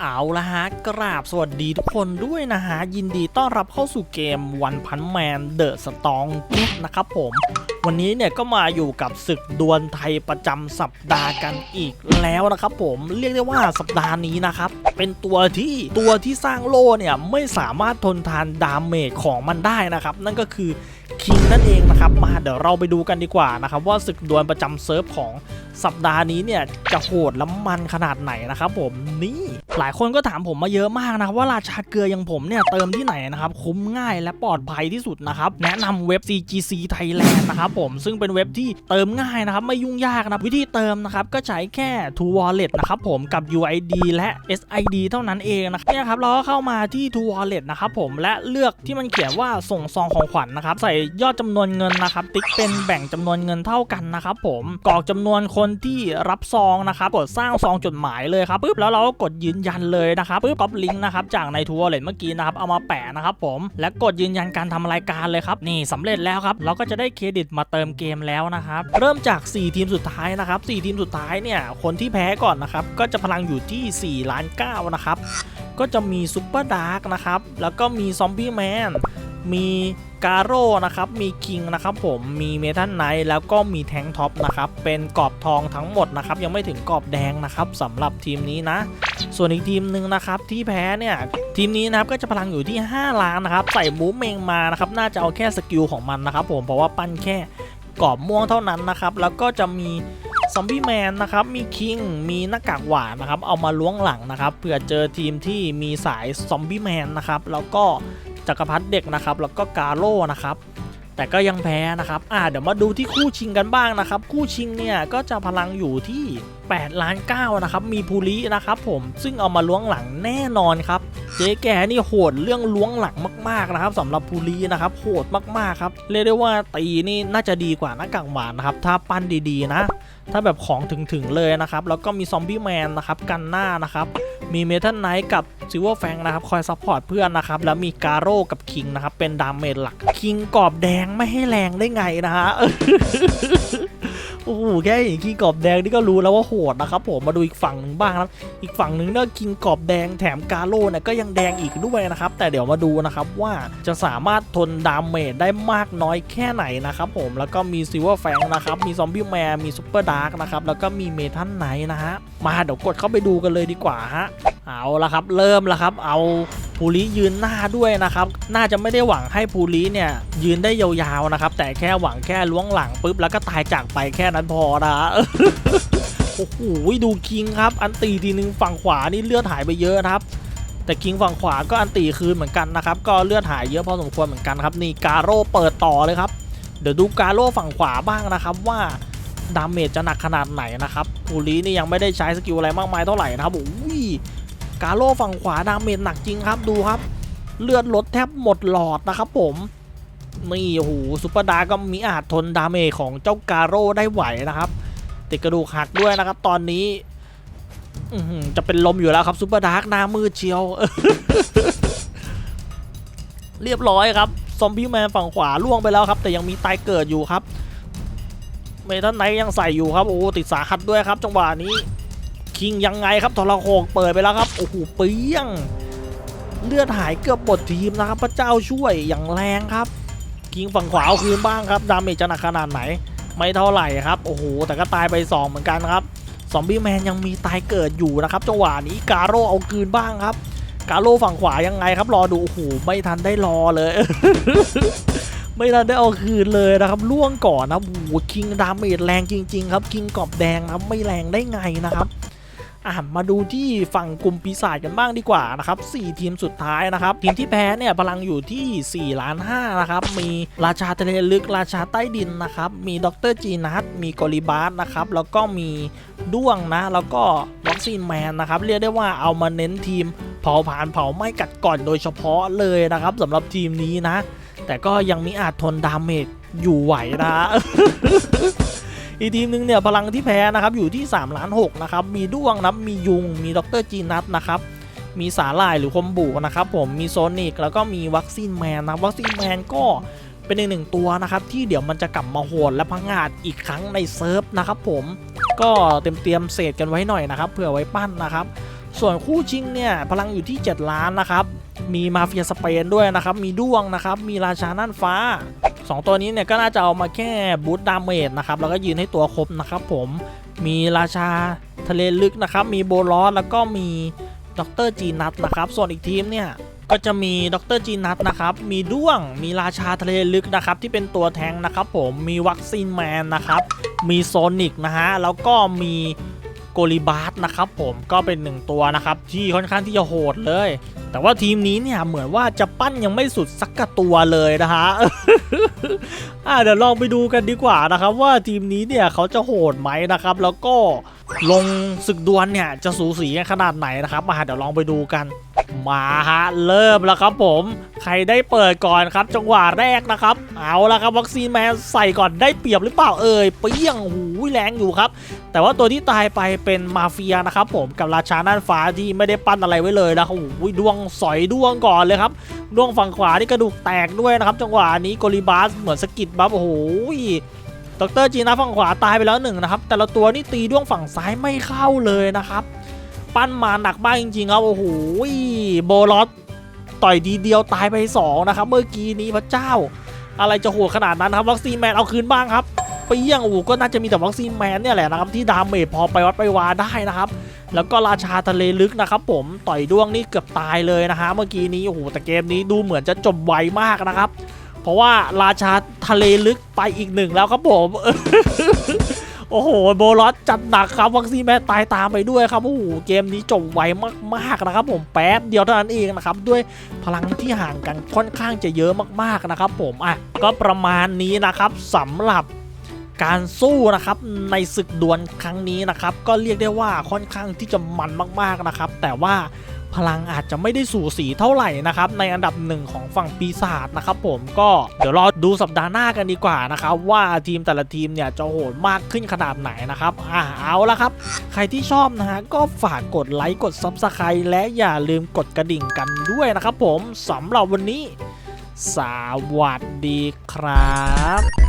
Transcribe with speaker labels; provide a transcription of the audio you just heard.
Speaker 1: เอาละฮะ กราบสวัสดีทุกคนด้วยนะฮะ ยินดีต้อนรับเข้าสู่เกมวันพันแมนเดอะสตองเกนะครับผม วันนี้เนี่ยก็มาอยู่กับศึกดวลไทยประจำสัปดาห์กันอีกแล้วนะครับผมเรียกได้ว่าสัปดาห์นี้นะครับ เป็นตัวที่ตัวที่สร้างโล่เนี่ย ไม่สามารถทนทานดาเมจของมันได้นะครับ นั่นก็คือคิงนั่นเองนะครับมาเดี๋ยวเราไปดูกันดีกว่านะครับ ว่าศึกดวลประจำเซิร์ฟของสัปดาห์นี้เนี่ยจะโหดและมันขนาดไหนนะครับผมนี่หลายคนก็ถามผมมาเยอะมากนะครับว่าราชาเกลืออย่างผมเนี่ยเติมที่ไหนนะครับคุ้มง่ายและปลอดภัยที่สุดนะครับแนะนำเว็บ CGC Thailand นะครับผมซึ่งเป็นเว็บที่เติมง่ายนะครับไม่ยุ่งยากนะวิธีเติมนะครับก็ใช้แค่ True Wallet นะครับผมกับ UID และ SID เท่านั้นเองนะเนี่ยครับเราก็เข้ามาที่ True Wallet นะครับผมและเลือกที่มันเขียนว่าส่งซองของขวัญนะครับใส่ยอดจำนวนเงินนะครับติ๊กเป็นแบ่งจำนวนเงินเท่ากันนะครับผมกรอกจำนวนคนที่รับซองนะครับกดสร้างซองจดหมายเลยครับปุ๊บแล้วเราก็กดยืนยันเลยนะครับปุ๊บก๊อปลิงก์นะครับจากใน True Wallet เมื่อกี้นะครับเอามาแปะนะครับผมและกดยืนยันการทำรายการเลยครับนี่สำเร็จแล้วครับเราก็จะได้เครดิตมาเติมเกมแล้วนะครับเริ่มจาก 4 ทีมสุดท้ายนะครับ4ทีมสุดท้ายเนี่ยคนที่แพ้ก่อนนะครับก็จะพลังอยู่ที่4ล้าน9นะครับก็จะมีซุปเปอร์ดาร์กนะครับแล้วก็มีซอมบี้แมนมี กาโร่นะครับมีคิงนะครับผมมีเมทัลไนท์แล้วก็มีแทงท็อปนะครับเป็นกรอบทองทั้งหมดนะครับยังไม่ถึงกรอบแดงนะครับสำหรับทีมนี้นะ ส่วนอีกทีมหนึ่งนะครับที่แพ้เนี่ยทีมนี้นะครับก็จะพลังอยู่ที่ 5 ล้านนะครับใส่หมูเมงมานะครับน่าจะเอาแค่สกิลของมันนะครับผมเพราะว่าปั้นแค่กรอบม่วงเท่านั้นนะครับแล้วก็จะมีซอมบี้แมนนะครับ มีคิง มีหน้ากากหวานนะครับ เอามาล้วงหลังนะครับ เผื่อเจอทีมที่มีสายซอมบี้แมนนะครับ แล้วก็ จักรพรรดิเด็กนะครับ แล้วก็กาโร่นะครับ แต่ก็ยังแพ้นะครับ อ่าเดี๋ยวมาดูที่คู่ชิงกันบ้างนะครับ คู่ชิงเนี่ยก็จะพลังอยู่ที่ 8 ล้าน9นะครับ มีภูรินะครับผม ซึ่งเอามาล้วงหลังแน่นอนครับ เจ๊แกนี่โหดเรื่องล้วงหลังมากๆนะครับสำหรับภูรินะครับ โหดมากๆครับ เรียกได้ว่าตีนี่น่าจะดีกว่าหน้ากากหวานนะครับ ถ้าปั้นดีๆนะ ถ้าแบบของถึงๆเลยนะครับ แล้วก็มีซอมบี้แมนนะครับ กันหน้านะครับ มีเมทัลไนท์กับซิลเวอร์แฟงนะครับ คอยซัพพอร์ตเพื่อนนะครับ แล้วมีกาโร่กับคิงนะครับ เป็นดาเมจหลัก คิงกรอบแดงไม่ให้แรงได้ไงนะฮะ โอ้โหแค่เห็นคิงกรอบแดงนี่ก็รู้แล้วว่าโหดนะครับผมมาดูอีกฝั่งหนึ่งบ้างครับอีกฝั่งหนึ่งเนี่ยคิงกรอบแดงแถมกาโร่เนี่ยก็ยังแดงอีกด้วยนะครับแต่เดี๋ยวมาดูนะครับว่าจะสามารถทนดาเมจได้มากน้อยแค่ไหนนะครับผมแล้วก็มีซิลเวอร์แฟงนะครับมีซอมบี้แมนมีซูเปอร์ดาร์กนะครับแล้วก็มีเมทัลไนท์นะฮะมาเดี๋ยวกดเข้าไปดูกันเลยดีกว่าฮะเอาละครับเริ่มล้วครับเอา ภูริยืนหน้าด้วยนะครับ น่าจะไม่ได้หวังให้ภูริเนี่ยยืนได้ยาวๆนะครับ แต่แค่หวังแค่ล้วงหลังปุ๊บแล้วก็ตายจากไปแค่นั้นพอนะโอ้โหดูคิงครับ อันตีทีนึงฝั่งขวานี่เลือดหายไปเยอะนะครับ แต่คิงฝั่งขวาก็อันตีคืนเหมือนกันนะครับ ก็เลือดหายเยอะพอสมควรเหมือนกันครับ นี่กาโร่เปิดต่อเลยครับ เดี๋ยวดูกาโร่ฝั่งขวาบ้างนะครับว่าดาเมจจะหนักขนาดไหนนะครับภูรินี่ยังไม่ได้ใช้สกิลอะไรมากมายเท่าไหร่นะครับโอ้ย กาโร่ฝั่งขวาดาเมจหนักจริงครับดูครับ เลือดลดแทบหมดหลอดนะครับผมนี่โอ้โหซุปเปอร์ดาร์ก็มีอาจทนดาเมจของเจ้ากาโร่ได้ไหวนะครับติดกระดูกหักด้วยนะครับ ตอนนี้ืจะเป็นลมอยู่แล้วครับซุปเปอร์ดาร์กหน้ามืดเชียว เรียบร้อยครับซอมบี้แมนฝั่งขวาล่วงไปแล้วครับ แต่ยังมีตายเกิดอยู่ครับ เมทัลไนท์ยังใส่อยู่ครับ โอ้ติดสาหัสด้วยครับ จังหวะนี้ คิงยังไงครับทรโขงเปิดไปแล้วครับโอ้โหเปี้ยง เลือดหายเกือบหมดทีมนะครับพระเจ้าช่วยอย่างแรงครับ คิงฝั่งขวาเอาคืนบ้างครับดาเมจจะหนักขนาดไหน ไม่เท่าไหร่ครับโอ้โหแต่ก็ตายไป 2 เหมือนกันครับซอมบี้แมนยังมีตายเกิดอยู่นะครับจังหวะนี้กาโร่เอาคืนบ้างครับ กาโร่ฝั่งขวายังไงครับ รอดูโอ้โหไม่ทันได้รอเลย ไม่ทันได้เอาคืนเลยนะครับล่วงก่อนนะโอ้โหคิงดาเมจแรงจริง ๆ ครับคิงกรอบแดงนะครับไม่แรงได้ไงนะครับ อะมาดูที่ฝั่งกลุ่มปีศาจกันบ้างดีกว่านะครับ4ทีมสุดท้ายนะครับ ทีมที่แพ้เนี่ยพลังอยู่ที่4ล้าน5นะครับ มีราชาทะเลลึกราชาใต้ดินนะครับ มีดรจีนัทมีกอลิบาสนะครับ แล้วก็มีด้วงนะ แล้วก็วัคซีนแมนนะครับ เรียกได้ว่าเอามาเน้นทีมเผาผลาญเผาไหม้กัดก่อนโดยเฉพาะเลยนะครับสำหรับทีมนี้นะ แต่ก็ยังมีอาจทนดาเมจอยู่ไหวนะ อีกทีมหนึงเนี่ยพลังที่แพ้นะครับอยู่ที่3ล้าน6นะครับมีด้วงนะมียุงมีดรจีนัทนะครับมีสาลายหรือคมบุนะครับผมมีโซนิกแล้วก็มีวัคซีนแมนนะวัคซีนแมนก็เป็นอีกหนึ่งตัวนะครับที่เดี๋ยวมันจะกลับมาโหดและพังงาดอีกครั้งในเซิร์ฟนะครับผมก็เตรียมเตรียมเศษกันไว้หน่อยนะครับเผื่อไว้ปั้นนะครับ ส่วนคู่ชิงเนี่ยพลังอยู่ที่ 7 ล้านนะครับมีมาเฟียสเปนด้วยนะครับมีด้วงนะครับมีราชาน่านฟ้า 2 ตัวนี้เนี่ยก็น่าจะเอามาแค่บูตดาเมจนะครับแล้วก็ยืนให้ตัวครบนะครับผมมีราชาทะเลลึกนะครับมีโบลอสแล้วก็มีดรจีนัทนะครับส่วนอีกทีมเนี่ยก็จะมีดรจีนัทนะครับ มีด้วง มีราชาทะเลลึกนะครับ ที่เป็นตัวแทงนะครับผม มีวัคซีนแมนนะครับ มีโซนิกนะฮะ แล้วก็มี กลิบาสนะครับผมก็เป็นหนึ่งตัวนะครับที่ค่อนข้างที่จะโหดเลย แต่ว่าทีมนี้เนี่ยเหมือนว่าจะปั้นยังไม่สุดสักกตัวเลยนะฮะอะเดี๋ยวลองไปดูกันดีกว่านะครับ ว่าทีมนี้เนี่ยเขาจะโหดไหมนะครับ แล้วก็ลงศึกดวลเนี่ยจะสูสีกันขนาดไหนนะครับมาเดี๋ยวลองไปดูกัน มาฮะเริ่มแล้วครับผม ใครได้เปิดก่อนครับ จังหวะแรกนะครับ เอาละครับวัคซีนแมนใส่ก่อนได้เปรียบหรือเปล่าเอ่ยเปี้ยงหูแรงอยู่ครับ แต่ว่าตัวที่ตายไปเป็นมาเฟียนะครับผมกับราชาน่านฟ้าที่ไม่ได้ปั้นอะไรไว้เลยนะโอ้โหดวงสอยดวงก่อนเลยครับดวงฝั่งขวานี่กระดูกแตกด้วยนะครับ จังหวะนี้โกลิบาสเหมือนสกิดบัฟโอ้โหดรจีน่าฝั่งขวาตายไปแล้วหนึ่งนะครับแต่ละตัวนี่ตีดวงฝั่งซ้ายไม่เข้าเลยนะครับ ปั้นมาหนักมากจริงๆครับโอ้โหโบลอสต่อยดีเดียวตายไปสองนะครับ เมื่อกี้นี้พระเจ้า อะไรจะโหดขนาดนั้นครับ วัคซีนแมนเอาคืนบ้างครับเปี้ยงโอ้ก็น่าจะมีแต่วัคซีนแมนเนี่ยแหละนะครับที่ดาเมจพอไปวัดไปวาได้นะครับ แล้วก็ราชาทะเลลึกนะครับ ผมต่อยด้วงนี่เกือบตายเลยนะฮะเมื่อกี้นี้โอ้โหแต่เกมนี้ดูเหมือนจะจบไวมากนะครับ เพราะว่าราชาทะเลลึกไปอีกหนึ่งแล้วครับผม โอ้โหโบลอสจัดหนักครับวัคซีนแมนตายตามไปด้วยครับโอ้โหเกมนี้จบไวมากๆนะครับ ผมแป๊บเดียวเท่านั้นเองนะครับด้วยพลังที่ห่างกันค่อนข้างจะเยอะมากๆนะครับ ผมอะก็ประมาณนี้นะครับสำหรับ การสู้นะครับในศึกดวลครั้งนี้นะครับ ก็เรียกได้ว่าค่อนข้างที่จะมันมากๆนะครับ แต่ว่าพลังอาจจะไม่ได้สู่สีเท่าไหร่นะครับ ในอันดับหนึ่งของฝั่งปีศาจนะครับผมก็เดี๋ยวรอดูสัปดาห์หน้ากันดีกว่านะครับ ว่าทีมแต่ละทีมเนี่ยจะโหดมากขึ้นขนาดไหนนะครับอ่าเอาละครับ ใครที่ชอบนะฮะก็ฝากกดไลค์กด Subscribe และอย่าลืมกดกระดิ่งกันด้วยนะครับผมสำหรับวันนี้ สวัสดีครับ